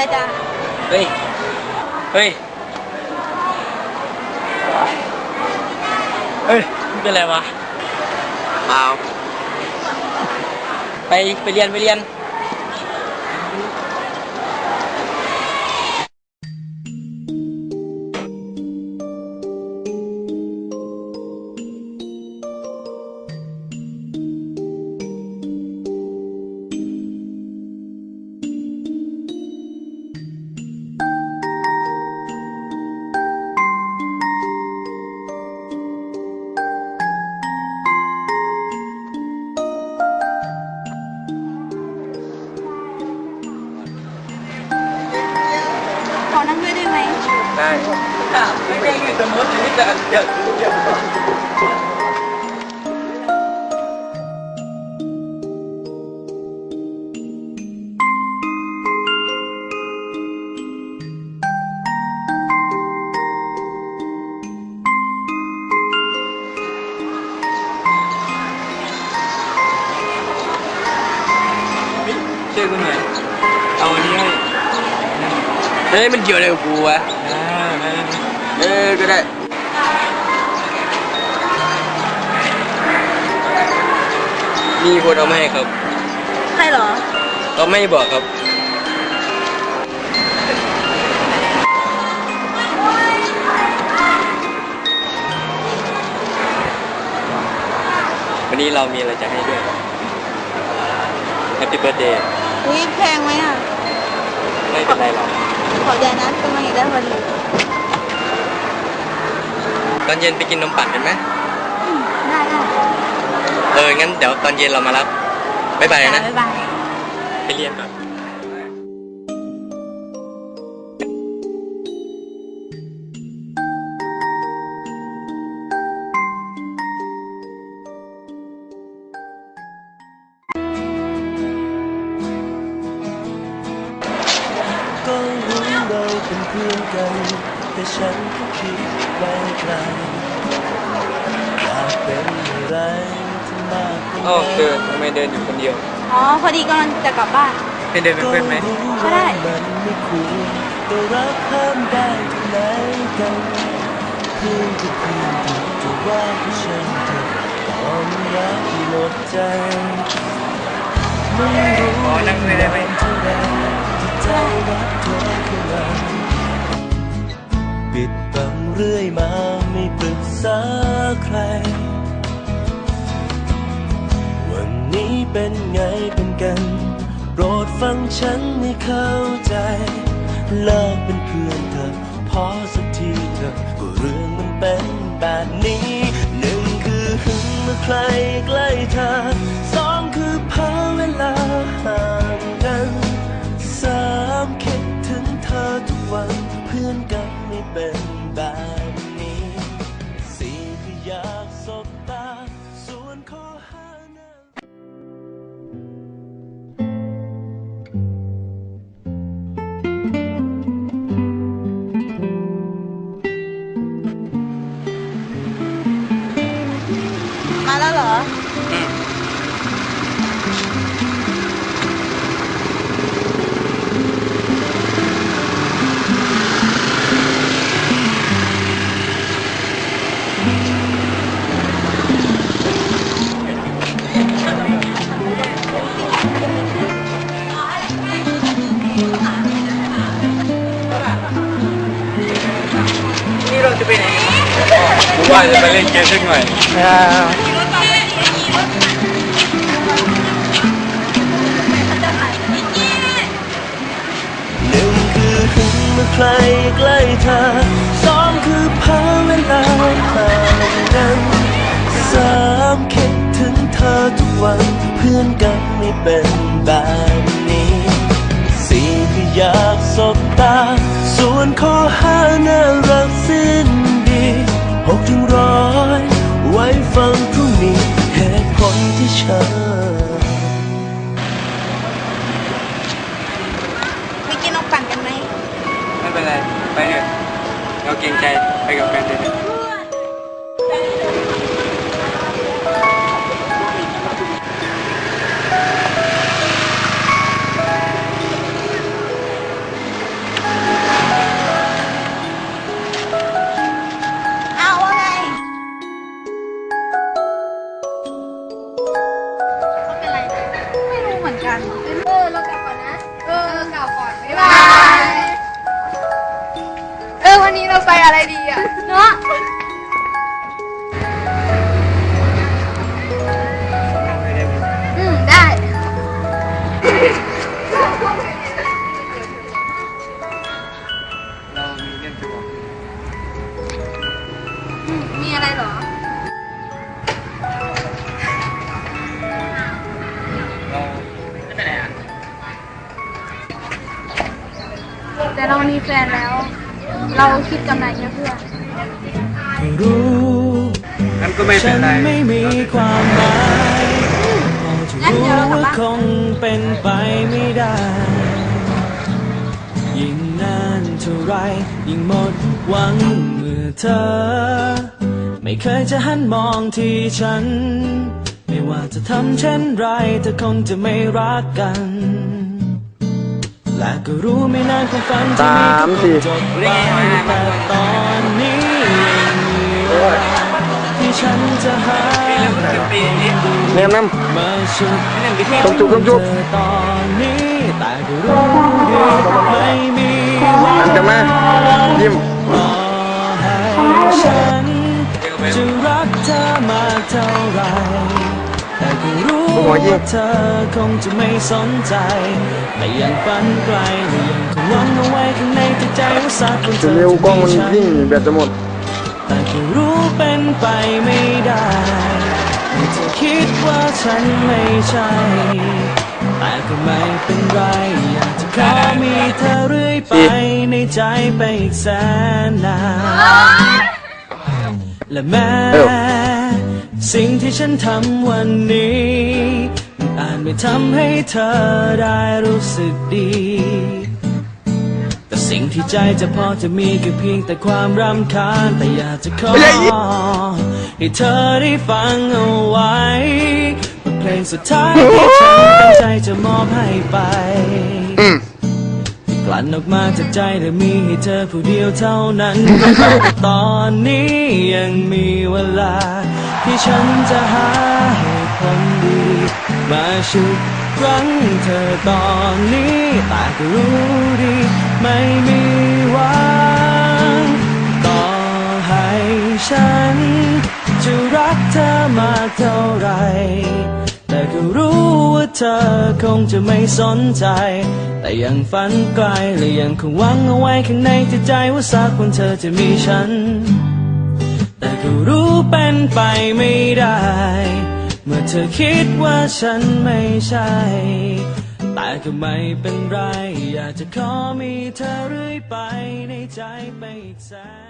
ขอบใจจ้ะเฮ้ย เฮ้ย เฮ้ยมันเป็นไรวะเปล่าไปไปเรียนไปเรียน ได้ไม่ได้เงินสมมตินี่จะเดี๋ยว เดี๋ยวช่วยกูหน่อยเอาอันนี้ให้เฮ้ยมันเกี่ยวอะไรกับกูวะเออก็ได้มีคนเอามาให้ครับใช่เหรอ ก็ไม่บอกครับ วันนี้เรามีอะไรจะให้ด้วย Happy Birthday อุ้ยแพงไหมอะ ไม่เป็นไรหรอกขอบใจนะกำลังอยากได้พอดีต อนเย็นไปกินนมปั่นกันไหมอืมได้ได้เออ งั้นเดี๋ยวตอนเย็นเรามารับบ๊ายบายนะ บ๊ายบาย ไปเรียนก่อน แต่ฉันก็คิดไว้ไกลอยากเป็นอะไรที่มากกว่าอ้าวเดินทำไมเดินอยู่คนเดียวอ๋อ พอดีกำลังจะกลับบ้าน เป็นเดินเป็นเพื่อนไหม รู้ก็ได้ ว่ามันไม่ควรแต่รักห้ามได้ที่ไหนกันเพื่อนก็เพื่อนเถอะจะว่าก็ช่างเถอะความรักหมดใจไม่รู้อ๋อนั่งเลยได้ไหมเท่าไรที่ใจรักเธอขึ้นมาปิดบัง เรื่อยมาไม่ปรึกษาใคร วันนี้เป็นไงเป็นกัน โปรดฟังฉันให้เข้าใจ เลิกเป็นเพื่อนเธอพอสักทีเถอก็เรื่องมันเป็นแบบนี้ หนึ่งคือหึงเมื่อใครใกล้เธอสอง ไปไหนผมว่าจะไปเล่นเกมสักหน่อยหนึ่งคือหึงเมื่อใครใกล้เธอสองคือพ้อเวลาห่างกันสามคิดถึงเธอทุกวันเพื่อนกันไม่เป็นแบบนี้สี่คืออยากสบตา ส่วนข้อห้าน่ารักสิ้น ฟังพรุ่งนี้เหตุผลที่ฉันไปกินนมปั่นกันไหมไม่เป็นไร ไปเถอะเราเกรงใจไปกับแฟนเถอะ แต่เรามีแฟนแล้ว เราคิดกำไรแค่เพื่อนรู้งั้นก็ไม่เป็ฉันนไรไม่มีความหมายพอจะรู้ว่าคงเป็นไปไม่ได้ ยิ่งนานเท่าไรยิ่งหมดหวังเมื่อเธอ ไม่เคยจะหันมองที่ฉัน ไม่ว่าจะทำเช่นไรเธอคงจะไม่รักกัน และก็รู้ไม่นานความฝันที่มีก็คงจบไปแต่ตอนนี้ยังมีเวลาที่ฉันจะหาแนมน้มาชุดต้องจุบต้องจุบเธอตอนนี้แต่ก็รู้ดีไม่มีวันหันกลับมายิ้ม ก็รู้ว่าเธอคงจะไม่สนใจ แต่ยังฝันไกลและยังคงหวังเอาไว้ข้างในจิตใจว่าสักวันเธจะอเร็วกล้องมันจะมีฉัยิ่งแบตจะหมด แต่ก็รู้เป็นไปไม่ได้ที่เธอคิดว่าฉันไม่ใช่ แต่ก็ไม่เป็นไร อยากจะขอมีเธอเรื่อยไปในใจไปอีกแสนนานและแม้เอ้า สิ่งที่ฉันทำวันนี้มันอาจไม่ทำให้เธอได้รู้สึกดี แต่สิ่งที่ใจจะพอจะมีก็เพียงแต่ความรำคาญแต่อยากจะขอให้เธอได้ฟังเอาไว้บทเพลงสุดท้ายที่ฉันตั้งใจจะมอบให้ไปอืมก ลั่นออกมาจากใจและมีให้เธอผู้เดียวเท่านั้น ตอนนี้ยังมีเวลา ที่ฉันจะหาเหตุผลดี มาชุดรั้งเธอตอนนี้แต่ก็รู้ดี ไม่มีหวังต่อให้ฉัน จะรักเธอมาเท่าไหร่ เธอคงจะไม่สนใจ แต่ยังฝันไกลและยังคงหวังเอาไว้ข้างในจิตใจว่าสักวันเธอจะมีฉัน แต่ก็รู้เป็นไปไม่ได้ เมื่อเธอคิดว่าฉันไม่ใช่ แต่ก็ไม่เป็นไร อยากจะขอมีเธอเรื่อยไปในใจไปอีกแสน